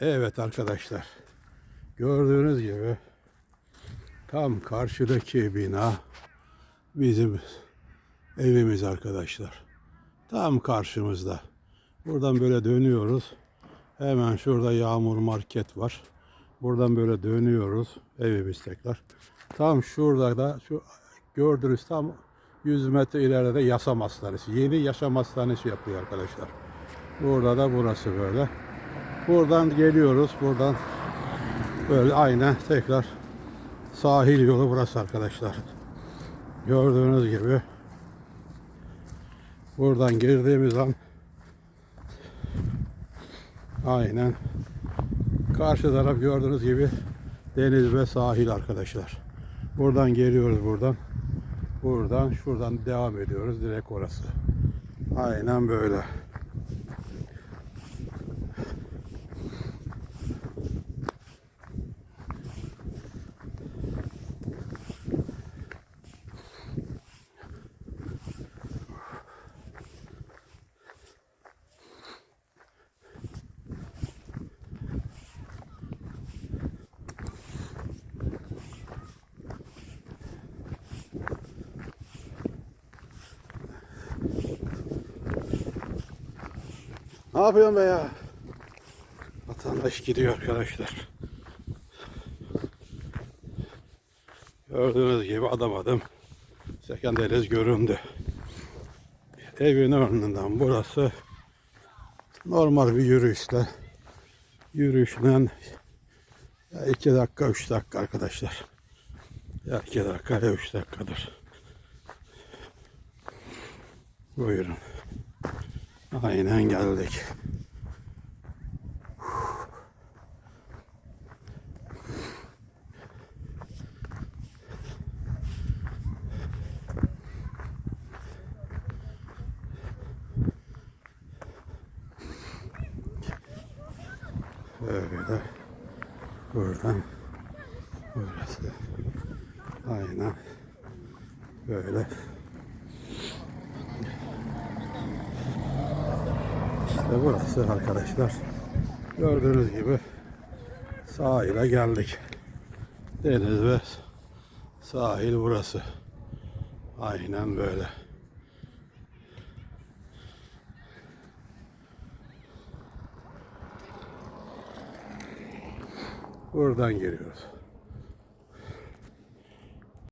Evet arkadaşlar. Gördüğünüz gibi tam karşıdaki bina bizim evimiz arkadaşlar. Tam karşımızda. Buradan böyle dönüyoruz. Hemen şurada Yağmur Market var. Buradan böyle dönüyoruz. Evimiz tekrar. Tam şurada da şu gördüğünüz tam 100 metre ileride de Yasam Hastanesi. Yeni Yaşam Hastanesi yapıyor arkadaşlar. Burada da burası böyle. Buradan geliyoruz. Buradan böyle aynen tekrar sahil yolu burası arkadaşlar. Gördüğünüz gibi buradan girdiğimiz an aynen karşı taraf gördüğünüz gibi deniz ve sahil arkadaşlar. Buradan geliyoruz buradan. Buradan şuradan devam ediyoruz direkt orası. Aynen böyle. Ne yapıyorsun be ya? Vatandaş gidiyor arkadaşlar. Gördüğünüz gibi adım adım Sekenderiz göründü. Evin önünden burası normal bir yürüyüşle yürüyüşle ya iki dakika üç dakika arkadaşlar. Ya iki dakika ya üç dakikadır. Buyurun. Aynen geldik. Böyle buradan burası aynen böyle İşte burası arkadaşlar. Gördüğünüz gibi sahile geldik. Deniz ve sahil burası. Aynen böyle. Buradan giriyoruz.